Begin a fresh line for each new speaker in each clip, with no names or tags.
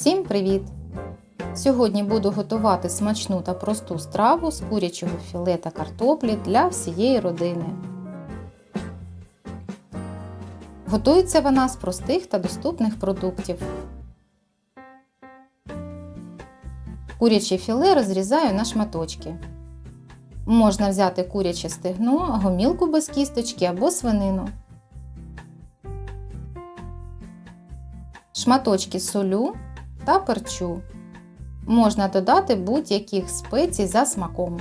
Всім привіт! Сьогодні буду готувати смачну та просту страву з курячого філе та картоплі для всієї родини. Готується вона з простих та доступних продуктів. Куряче філе розрізаю на шматочки. Можна взяти куряче стегно, гомілку без кісточки або свинину. Шматочки солю та перчу. Можна додати будь-яких спецій за смаком.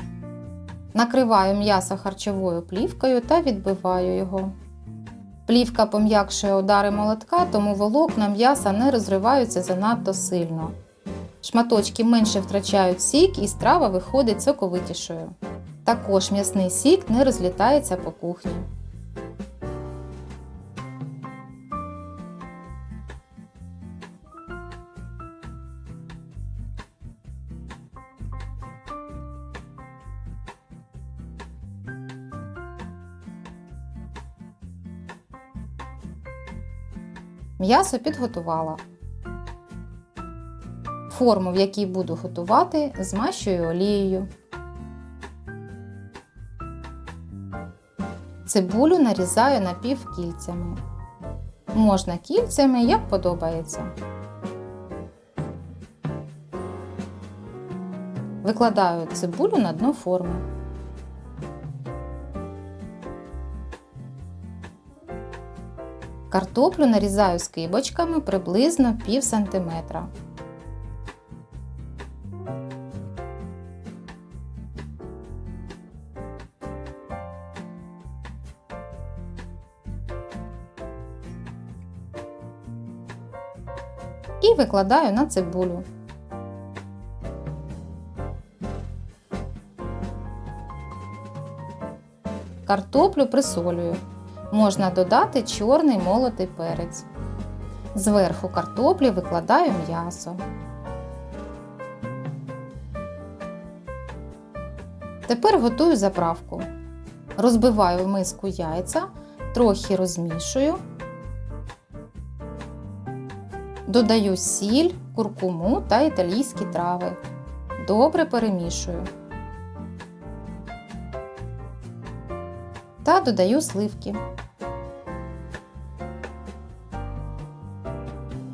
Накриваю м'ясо харчовою плівкою та відбиваю його. Плівка пом'якшує удари молотка, тому волокна м'яса не розриваються занадто сильно. Шматочки менше втрачають сік і страва виходить соковитішою. Також м'ясний сік не розлітається по кухні. М'ясо підготувала. Форму, в якій буду готувати, змащую олією. Цибулю нарізаю напівкільцями. Можна кільцями, як подобається. Викладаю цибулю на дно форми. Картоплю нарізаю скибочками приблизно пів сантиметра. І викладаю на цибулю. Картоплю присолюю. Можна додати чорний молотий перець. Зверху картоплі викладаю м'ясо. Тепер готую заправку. Розбиваю в миску яйця, трохи розмішую. Додаю сіль, куркуму та італійські трави. Добре перемішую. Та додаю сливки.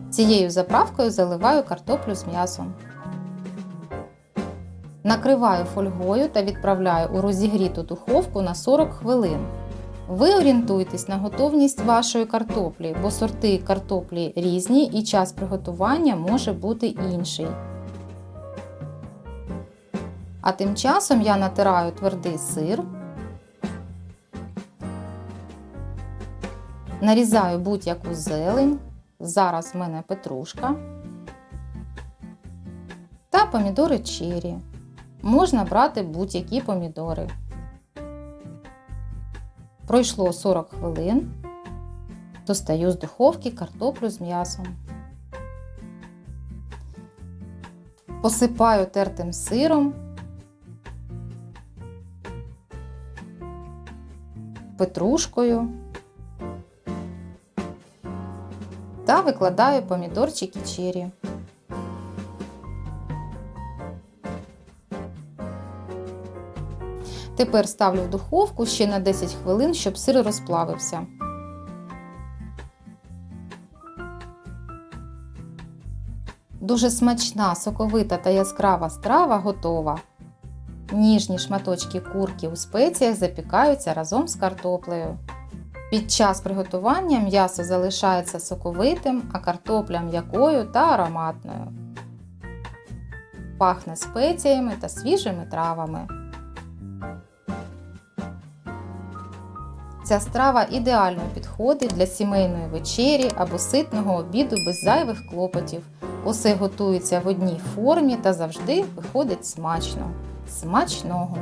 Цією заправкою заливаю картоплю з м'ясом. Накриваю фольгою та відправляю у розігріту духовку на 40 хвилин. Ви орієнтуйтесь на готовність вашої картоплі, бо сорти картоплі різні і час приготування може бути інший. А тим часом я натираю твердий сир, нарізаю будь-яку зелень. Зараз в мене петрушка та помідори чері. Можна брати будь-які помідори. Пройшло 40 хвилин. Достаю з духовки картоплю з м'ясом. Посипаю тертим сиром. Петрушкою. Та викладаю помідорчики чері. Тепер ставлю в духовку ще на 10 хвилин, щоб сир розплавився. Дуже смачна, соковита та яскрава страва готова. Ніжні шматочки курки у спеціях запікаються разом з картоплею. Під час приготування м'ясо залишається соковитим, а картопля м'якою та ароматною. Пахне спеціями та свіжими травами. Ця страва ідеально підходить для сімейної вечері або ситного обіду без зайвих клопотів. Усе готується в одній формі та завжди виходить смачно. Смачного!